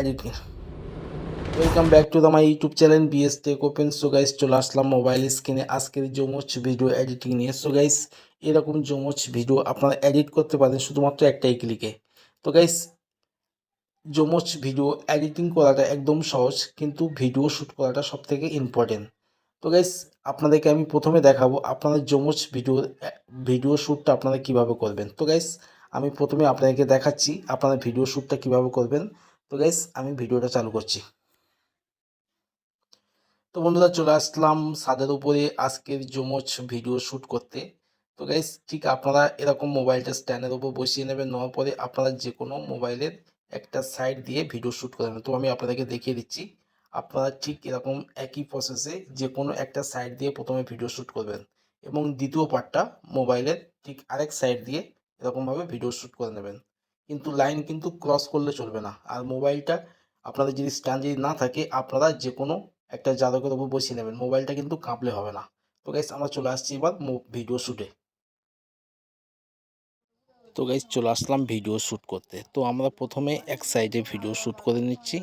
Editing welcome back to the my YouTube channel BS tech open so guys চলে আসলাম mobile স্ক্রিনে আজকের জমোচ ভিডিও এডিটিং নিয়ে। সো গাইস এরকম জমোচ ভিডিও আপনারা এডিট করতে পারেন শুধুমাত্র একটাই ক্লিকে তো গাইস জমোচ ভিডিও এডিটিং করাটা একদম সহজ, কিন্তু ভিডিও শ্যুট করাটা সব থেকে ইম্পর্টেন্ট তো গাইস আপনাদেরকে আমি প্রথমে দেখাবো আপনাদের জমোচ ভিডিও ভিডিও শ্যুটটা আপনারা কীভাবে করবেন। তো গাইস আমি প্রথমে আপনাদেরকে দেখাচ্ছি আপনারা ভিডিও শ্যুটটা কীভাবে করবেন। তো গাইস আমি ভিডিওটা চালু করছি। তো বন্ধুরা, চলে আসলাম সাদের উপরে আজকের জমোচ ভিডিও শ্যুট করতে। তো গাইস ঠিক আপনারা এরকম মোবাইলটা স্ট্যান্ডের উপর বসিয়ে নেবেন, নেওয়ার পরে আপনারা যে কোনো মোবাইলের একটা সাইড দিয়ে ভিডিও শ্যুট করবেন তো আমি আপনাদেরকে দেখিয়ে দিচ্ছি, আপনারা ঠিক এরকম একই প্রসেসে যে কোনো একটা সাইড দিয়ে প্রথমে ভিডিও শ্যুট করবেন এবং দ্বিতীয় পার্টটা মোবাইলের ঠিক আরেক সাইড দিয়ে এরকমভাবে ভিডিও শ্যুট করে নেবেন। কিন্তু লাইন কিন্তু ক্রস করলে চলবে না। আর মোবাইলটা আপনাদের যদি স্ট্যান্ড যদি না থাকে, আপনারা যে কোনো একটা জাদকের উপর বসিয়ে নেবেন। মোবাইলটা কিন্তু কাঁপলে হবে না। তো গাইস আমরা চলে আসছি এবার ভিডিও শ্যুটে তো গাইজ চলে আসলাম ভিডিও শ্যুট করতে। তো আমরা প্রথমে এক সাইডে ভিডিও শ্যুট করে নিচ্ছি।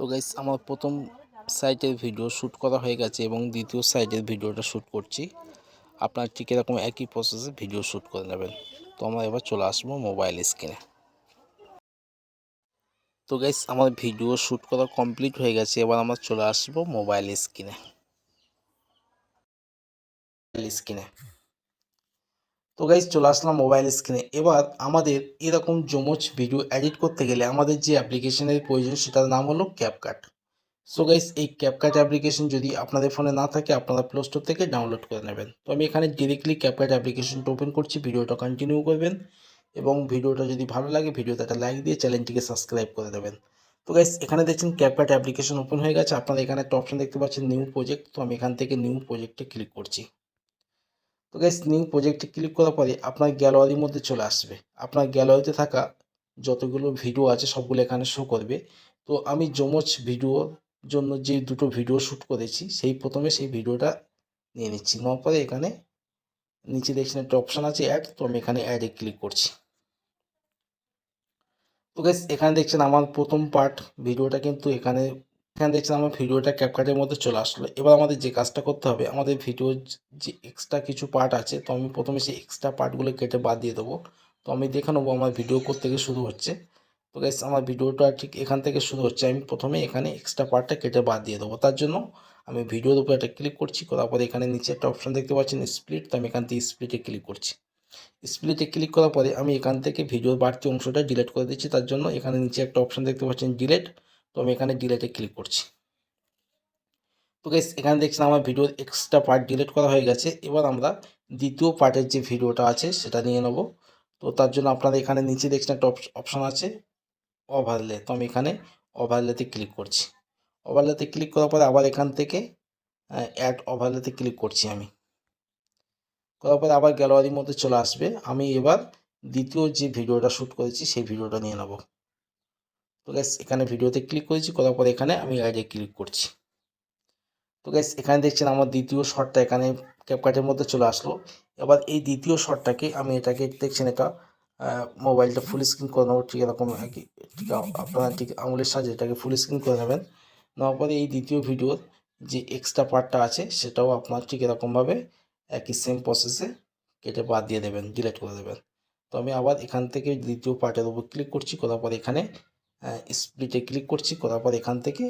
তো গাইস আমার প্রথম সাইটের ভিডিও শ্যুট করা হয়ে গেছে এবং দ্বিতীয় সাইডের ভিডিওটা শ্যুট করছি। আপনার ঠিক এরকম একই প্রসেসে ভিডিও শ্যুট করে নেবেন। তো আমরা এবার চলে আসব মোবাইল স্ক্রিনে তো গাইস আমার ভিডিও শ্যুট করা কমপ্লিট হয়ে গেছে। এবার আমরা চলে আসব মোবাইল স্ক্রিনে স্ক্রিনে তো গাইস চলে আসলাম মোবাইল স্ক্রিনে এবার আমাদের এরকম জমজ ভিডিও এডিট করতে গেলে আমাদের যে অ্যাপ্লিকেশনের প্রয়োজন, সেটার নাম হলো ক্যাপকাট সো গাইস এই ক্যাপকাট অ্যাপ্লিকেশন যদি আপনাদের ফোনে না থাকে, আপনারা প্লে স্টোর থেকে ডাউনলোড করে নেবেন। তো আমি এখানে ডিরেক্টলি ক্যাপকাট অ্যাপ্লিকেশনটা ওপেন করছি, ভিডিওটা কন্টিনিউ করবেন এবং ভিডিওটা যদি ভালো লাগে, ভিডিওতে একটা লাইক দিয়ে চ্যানেলটিকে সাবস্ক্রাইব করে দেবেন। তো গাইজ এখানে দেখছেন ক্যাপকাট অ্যাপ্লিকেশন ওপেন হয়ে গেছে। আপনারা এখানে একটা অপশন দেখতে পাচ্ছেন নিউ প্রজেক্ট তো আমি এখান থেকে নিউ প্রজেক্টে ক্লিক করছি। তো গাইস নিউ প্রজেক্টে ক্লিক করার পরে আপনার গ্যালারির মধ্যে চলে আসবে। আপনার গ্যালারিতে থাকা যতগুলো ভিডিও আছে সবগুলো এখানে শো করবে। তো আমি জমজ ভিডিওর জন্য যে দুটো ভিডিও শ্যুট করেছি, সেই প্রথমে সেই ভিডিওটা নিয়ে নিচ্ছি। নেওয়ার পরে এখানে নিচে দেখছেন একটা অপশান আছে অ্যাড তো আমি এখানে অ্যাডে ক্লিক করছি। তো গাইস এখানে দেখছেন আমার প্রথম পার্ট ভিডিওটা কিন্তু এখানে এখানে দেখছেন আমার ভিডিওটা ক্যাপকাটের মধ্যে চলে আসলো। এবার আমাদের যে কাজটা করতে হবে, আমাদের ভিডিওর যে এক্সট্রা কিছু পার্ট আছে, তো আমি প্রথমে সেই এক্সট্রা পার্টগুলো কেটে বাদ দিয়ে দেবো। তো আমি দেখে নেব আমার ভিডিও থেকে শুরু হচ্ছে। তো গাইস আমার ভিডিওটা ঠিক এখান থেকে শুরু হচ্ছে। আমি প্রথমে এখানে এক্সট্রা পার্টটা কেটে বাদ দিয়ে দেবো। তার জন্য আমি ভিডিওর উপরে একটা ক্লিক করছি, করার পরে এখানে নিচে একটা অপশান দেখতে পাচ্ছেন স্প্লিট তো আমি এখান থেকে স্প্লিটে ক্লিক করছি। স্প্লিটে ক্লিক করার পরে আমি এখান থেকে ভিডিওর বাড়তি অংশটা ডিলিট করে দিচ্ছি। তার জন্য এখানে নিচে একটা অপশান দেখতে পাচ্ছেন ডিলেট তো আমি এখানে ডিলেটে ক্লিক করছি। তো গাইস এখানে দেখছেন আমার ভিডিওর এক্সট্রা পার্ট ডিলিট করা হয়ে গেছে। এবার আমরা দ্বিতীয় পার্টের যে ভিডিওটা আছে, সেটা নিয়ে নেব। তো তার জন্য আপনারা এখানে নিচে দেখছেন একটা অপশান আছে ওভারলে তো আমি এখানে ওভারলেতে ক্লিক করছি। ওভারলেতে ক্লিক করার পরে আবার এখান থেকে অ্যাড ওভারলেতে ক্লিক করছি আমি। করার পরে আবার গ্যালারির মধ্যে চলে আসবে। আমি এবার দ্বিতীয় যে ভিডিওটা শ্যুট করেছি, সেই ভিডিওটা নিয়ে নেব। তো গ্যাস এখানে ভিডিওতে ক্লিক করেছি, করার পরে এখানে আমি অ্যাডে ক্লিক করছি। তো গ্যাস এখানে দেখছেন আমার দ্বিতীয় শটটা এখানে ক্যাপকাটের মধ্যে চলে আসলো। এবার এই দ্বিতীয় শটটাকে আমি এটাকে দেখছেন এটা মোবাইলটা ফুল স্ক্রিন করে নেব, ঠিক এরকম ঠিক আপনারা ঠিক আঙুলের সাহায্যে এটাকে ফুল স্ক্রিন করে নেবেন। নেওয়ার পরে এই দ্বিতীয় ভিডিওর যে এক্সট্রা পার্টটা আছে, সেটাও আপনার ঠিক এরকমভাবে একই সেম প্রসেসে কেটে বাদ দিয়ে দেবেন ডিলিট করে দেবেন। তো আমি আবার এখান থেকে দ্বিতীয় পার্টের উপর ক্লিক করছি, করার পর এখানে স্প্লিটে ক্লিক করছি, করার পর এখান থেকে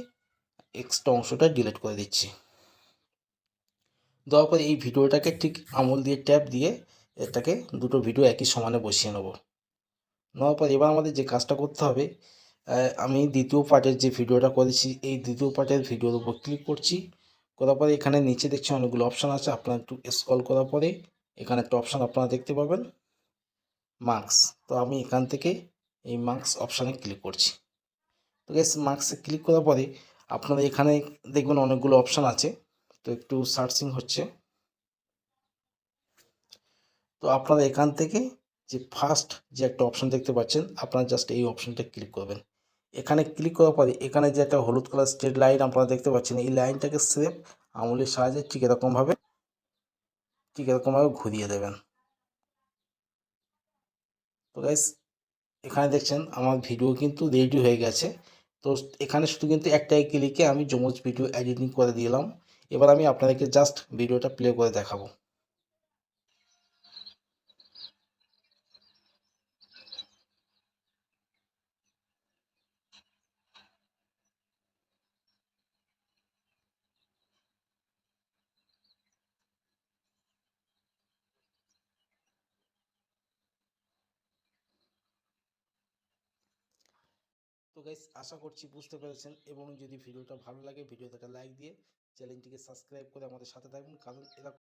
এক্সট্রা অংশটা ডিলিট করে দিচ্ছি। দেওয়ার পর এই ভিডিওটাকে ঠিক আমল দিয়ে ট্যাপ দিয়ে এটাকে দুটো ভিডিও একই সমানে বসিয়ে নেব। নেওয়ার পর এবার আমাদের যে কাজটা করতে হবে আমি দ্বিতীয় পার্টের যে ভিডিওটা করেছি, এই দ্বিতীয় পার্টের ভিডিওর উপর ক্লিক করছি। করার পরে এখানে নিচে দেখছি অনেকগুলো অপশান আছে, আপনার একটু স্ক্রল করার পরে এখানে একটা অপশান আপনারা দেখতে পাবেন মার্কস তো আমি এখান থেকে এই মার্কস অপশানে ক্লিক করছি। তো গ্যাস মার্কসে ক্লিক করার পরে আপনারা এখানে দেখবেন অনেকগুলো অপশান আছে। তো একটু সার্চিং হচ্ছে। তো আপনারা এখান থেকে যে ফার্স্ট যে একটা অপশান দেখতে পাচ্ছেন, আপনারা জাস্ট এই অপশানটা ক্লিক করবেন। এখানে ক্লিক করার পরে এখানে যে একটা হলুদ কালার স্ট্রেট লাইন আপনারা দেখতে পাচ্ছেন, এই লাইনটাকে স্রেফ আঙুলের সাহায্যে ঠিক এরকমভাবে ঠিক এরকমভাবে ঘুরিয়ে দেবেন। তো গাইস এখানে দেখছেন আমার ভিডিও কিন্তু রেডি হয়ে গেছে। তো এখানে শুধু কিন্তু একটাই ক্লিকে আমি যমজ ভিডিও এডিটিং করে দিলাম। এবার আমি আপনাদেরকে জাস্ট ভিডিওটা প্লে করে দেখাবো। তো গাইস আশা করছি বুঝতে পেরেছেন এবং যদি ভিডিওটা ভালো লাগে ভিডিওটা লাইক দিয়ে চ্যানেলটিকে সাবস্ক্রাইব করে আমাদের সাথে থাকবেন। কারণ এরকম